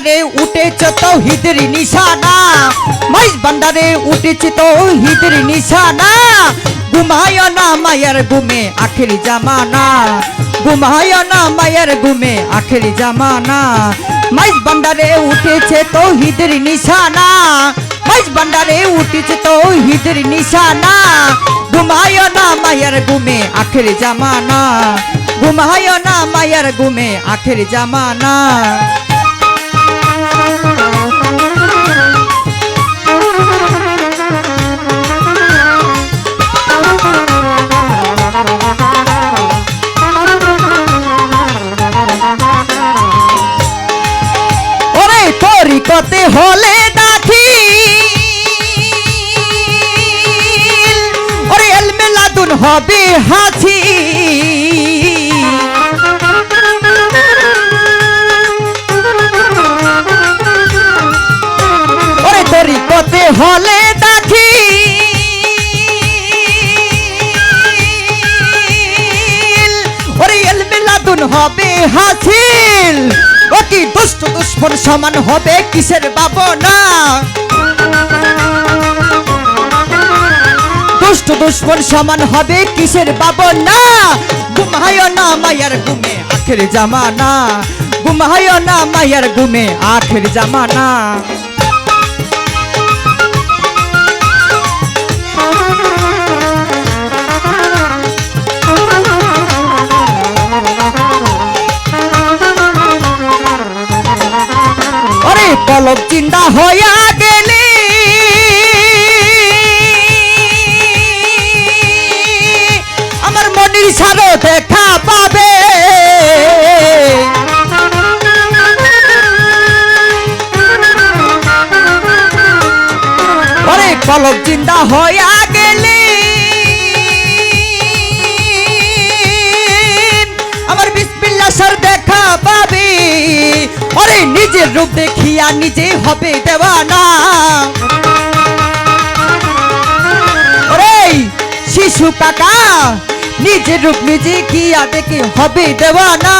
বান্ডারে উঠেছে তো হিদের নিশানা। মাইজ বান্ডারে উঠেছে তো হিদের নিশানা। ঘুমায় না মায়ের ঘুমে, আখেরি জামানা। ঘুমায় না মায়ের ঘুমে, আখেরি জামানা। মাইজ বান্ডারে উঠেছে তো হিদের নিশানা। মাইজ বান্ডারে উঠেছে তো হিদের নিশানা। ঘুমায় না মায়ের ঘুমে, আখেরি জামানা। ঘুমায় না মায়ের ঘুমে, আখের জামানা। তরিকতে হলে দাখি ওরে এলমেলাদুন হবে হাসি ওরে তরিকতে হলে দাখি ওরে এলমেলাদুন হবে হাসিল কি দুষ্ট দুশ্মন সমান হবে কিসের বাবনা দুষ্ট দুশ্মন সমান হবে কিসের বাবনা ঘুমায় না মায়ার ঘুমে, আখের জামানা। ঘুমায় না মায়ার ঘুমে, আখের জামানা। পলক চিন্তা হইয়া গেলি। আমার মনির সারো দেখা পাবে। পলক চিন্তা হইয়া গেলি। আমার বিসমিল্লা সার দেখা পাবি। ওরে নিজের রূপ দেখিয়া নিজে হবে দেওয়ানা। ওরে শিশু কাকা নিজের রূপ নিজে কিয়া দেখে হবে দেওয়ানা।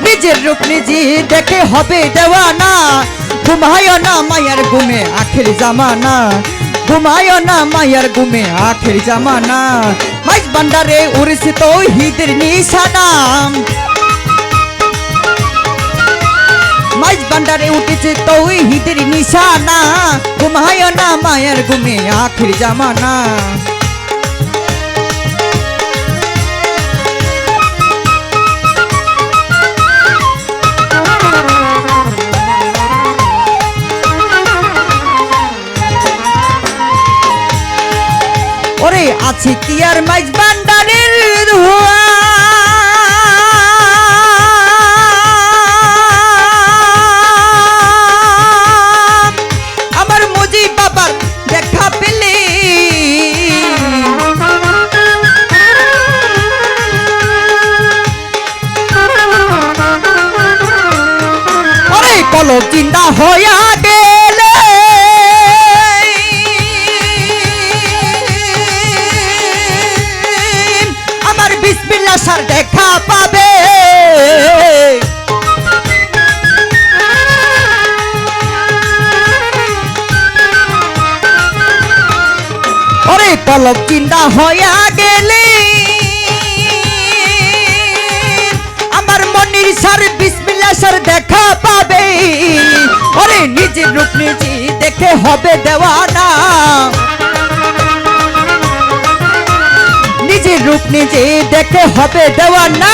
নিজের রূপ নিজে দেখে হবে দেওয়ানা। ঘুমায় না মায়ার ঘুমে, আখের জামানা। ঘুমায় না মায়ার ঘুমে, আখের জামানা। মাইজ বান্ডারে উড়েছে তো হিদের নিশানা। বান্ডারে উঠেছে তো নিশানা, ঘুমায় না মায়ার ঘুমে আখের জামানা। ওরে, আছে কি আর মাইজ বান্ডারের ধোয়া? কলক চিন্তা হইয়া গেলে। আমার বিসমিল্লা সার দেখা পাবে। ওরে কলক চিন্তা হইয়া গেলে। আমার মনির সার বিসমিল্লা সার দেখা পাবে। নিজের রূপ নিজে দেখে হবে দেওয়ানা। নিজের রূপ নিজে দেখে হবে দেওয়ানা।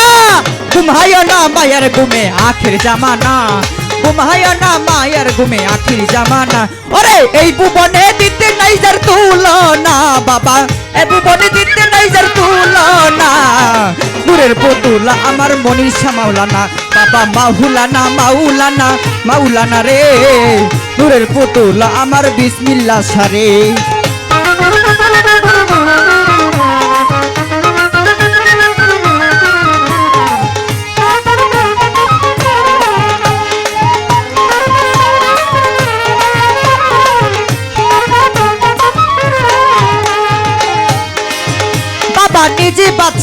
ঘুমায় না মায়ার ঘুমে, আখের জামানা। ঘুমায় না মায়ার ঘুমে, আখির জামানা। ওরে, এই ভুবনে দিতে নাই যার তুলনা, বাবা। এই ভুবনে দিতে নাই যার তুলনা। নূরের পুতুলা আমার মনীষা মাওলানা। বাবা মাহুলানা মাউলানা মাউলানা রে। নূরের পুতুলা আমার বিসমিল্লা সারে।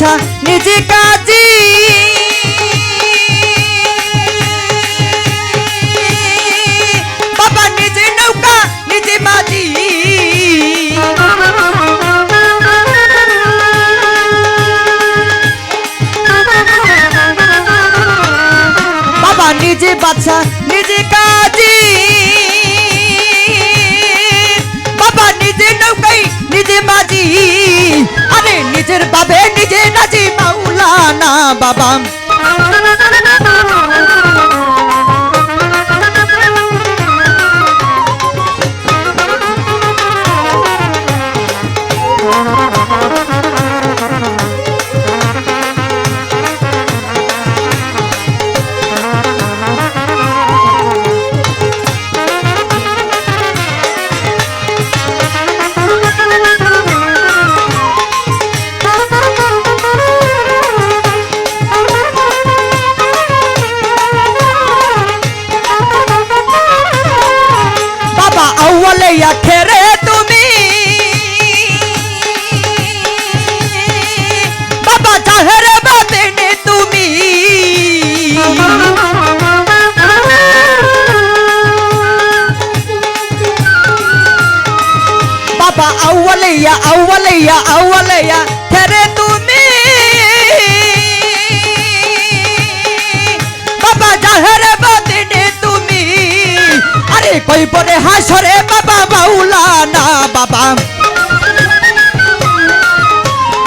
নিজে বাচ্চা নিজে কাজী নিজে মাঝি বাবা নিজে বাচ্চা নিজে কাজী। বাবা নিজে নৌকাই নিজে মাঝি আরে নিজের বাবে মাওলানা বাবা বাবা বাবা আউয়ালে ইয়া আউয়ালে ইয়া আউয়ালে ইয়া খেরে তুমি। বাবা জাহেরে বাতেনে তুমি। আরে কই পরে হাসরে বাবা মাওলানা বাবা।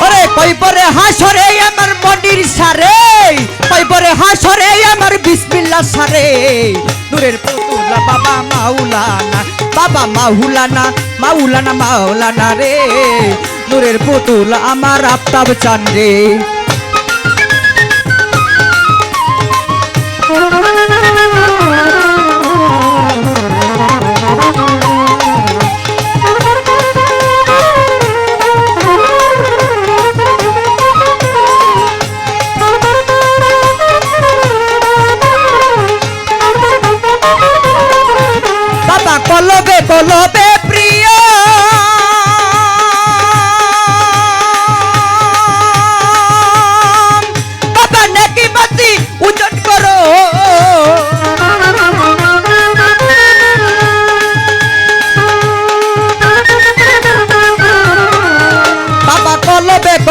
ওরে কই পরে হাসরে আমার মন্দির সারে। কই পরে হাসরে আমার বিসমিল্লাহ সারে। নূরের পুতুলা বাবা মাওলানা, বাবা মাহুলানা মাওলানা মাওলানা রে নূরের পুতুল আমার আফতাব চান রে।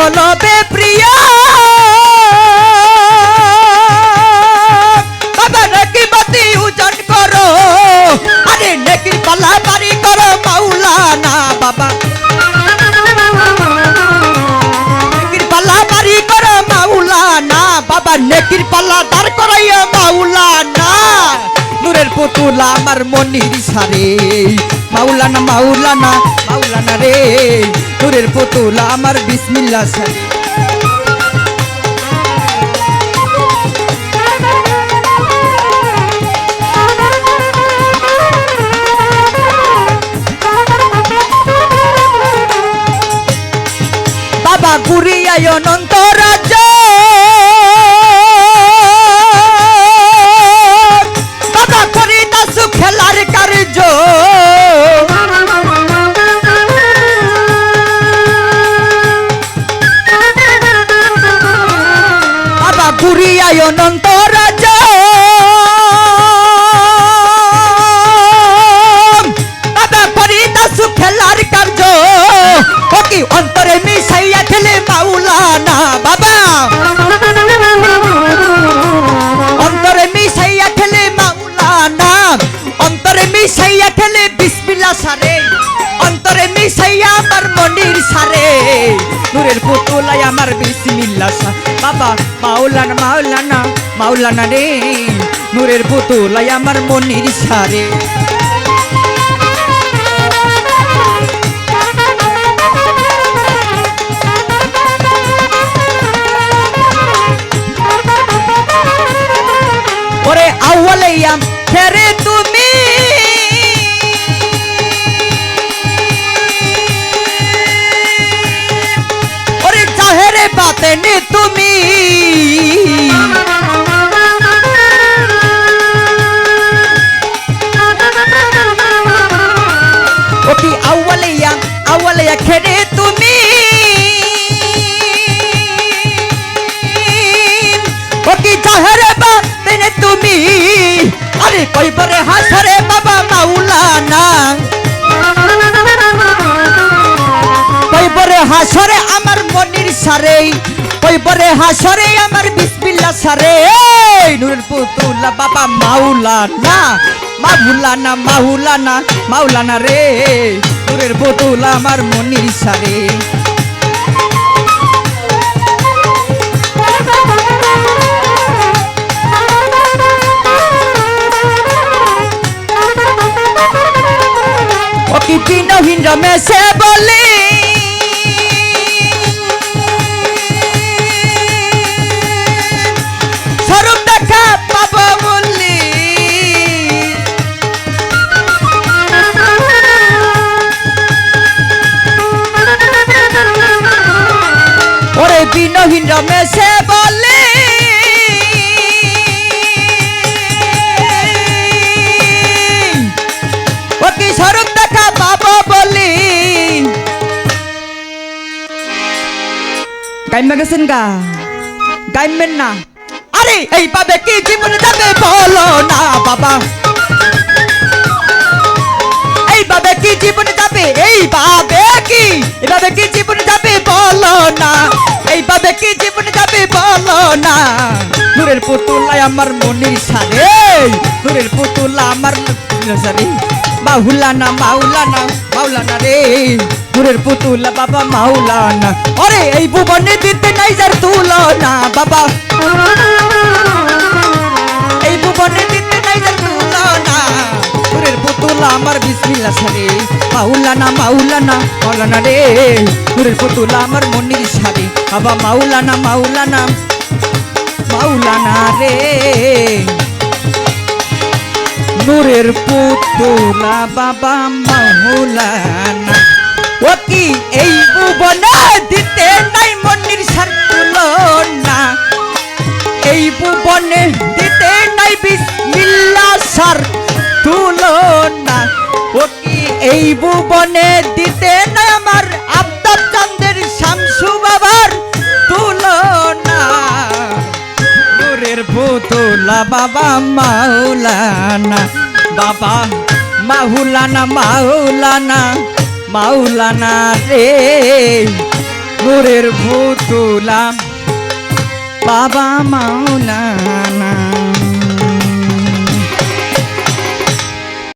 কলবে প্রিয়। বাবা নাকি বাতি উজন করো। আরে নেকির পালা বাড়ি করো মাওলানা বাবা। বাবা। নেকির পাল্লা দাঁড় করাইয়া মাওলানা। নূরের পুতুলা আমার মনির সারে। মাওলানা মাওলানা মাওলানা রে, নূরের পুতুলা আমার বিসমিল্লা সারে। বাবা ঘুরিয়ায় অনন্ত রাজ্য। ঘুরিয়ায় আমার বিসমিল্লাহ সা। বাবা, মাওলানা মাওলানা মাওলানা রে, নূরের পুতুলাই আমার মনির সারে। ওরে আউয়ালাইয়াম ফেরে বাবা তেনে তুমি। আরে কইবরে হাসরে বাবা মাওলানা কইবরে হাসরে আমার মনির সারে। কইবরে হাসরে আমার বিসমিল্লাহ সারে। নুরের পুতুলা বাবা মাওলানা মাহুলানা মাহুলানা মাওলানা রে। নুরের পুতুলা আমার মনির সারে। রমেশে বলি স্বরূপ দেখা পাবো বললি ওরে বিনহীন রমেশে বলে গাইমা গেছেন গা? গাইমেন না। আরে, এই পাবে কি জীবন যাবে বলো না বাবা। এইভাবে কি জীবন যাবে এইভাবে কি? এভাবে কি জীবন যাবে বলো না। এইভাবে কি জীবন যাবে বলো না। নূরের পুতুলাই আমার মনির সারে। নূরের পুতুলা আমার সারে। মাহুলানা মাওলানা মাওলানা রে। নূরের পুতুলা বাবা মাওলানা। আরে, এই ভুবনে দিতে নাই যার তুলনা বাবা। এই ভুবনে দিতে নাই যার তুলনা। নূরের পুতুলা আমার বিসমিল্লা সারে মাওলানা মাওলানা মাওলানা রে। নূরের পুতুলা আমার মনির সারে বাবা, মাওলানা মাওলানা মাওলানা রে। নূরের পুতুলা বাবা মাওলানা। কি এই ভুবনে দিতে নাই মনির তুলনা। এই ভুবনে দিতে নাই বিসমিল্লা সার তুলনা। কি এই ভুবনে দিতে নাই আমার আফতাব চান্দের শামসু বাবার তুলনা। নূরের পুতুলা বাবা মাওলানা, বাবা মাহুলানা মাওলানা। মাওলানা রে নূরের পুতুলা বাবা মাওলানা।